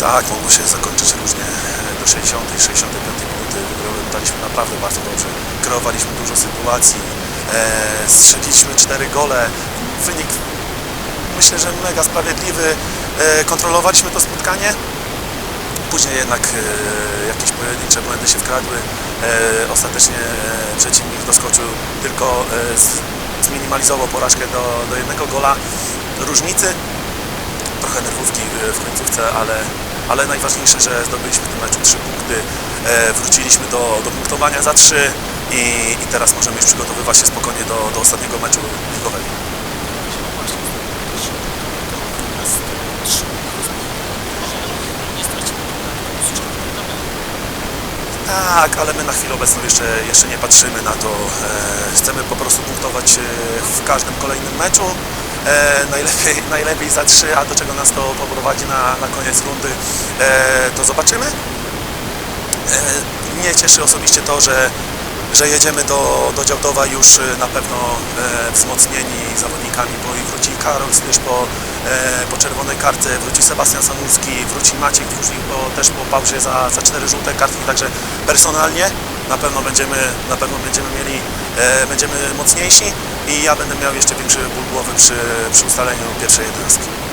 Tak, mogło się zakończyć różnie do 60 65 minuty. Wyglądaliśmy naprawdę bardzo dobrze. Kreowaliśmy dużo sytuacji. E, strzeliśmy cztery gole. Wynik myślę, że mega sprawiedliwy. E, kontrolowaliśmy to spotkanie. Później jednak e, jakieś pojedyncze błędy się wkradły. E, ostatecznie e, przeciwnik doskoczył tylko e, zminimalizował porażkę do, do jednego gola różnicy trochę nerwówki w- w końcówce, ale, ale najważniejsze, że zdobyliśmy w tym meczu trzy punkty, e, wróciliśmy do, do punktowania za trzy i, i teraz możemy już przygotowywać się spokojnie do, do ostatniego meczu ligowego. Tak, ale my na chwilę obecną jeszcze, jeszcze nie patrzymy na to. E, chcemy po prostu punktować w każdym kolejnym meczu. E, najlepiej, najlepiej za trzy, a do czego nas to poprowadzi na, na koniec rundy, e, to zobaczymy. E, mnie cieszy osobiście to, że, że jedziemy do, do Działdowa już e, na pewno e, wzmocnieni zawodnikami, bo i wróci Karol Stysz po, e, po czerwonej kartce, wróci Sebastian Sanuski, wróci Maciek Dłużnik po, też po pauzie za, za cztery żółte kartki, także personalnie na pewno będziemy, na pewno będziemy mieli, e, będziemy mocniejsi i ja będę miał jeszcze większy ból głowy przy, przy ustaleniu pierwszej jedenastki.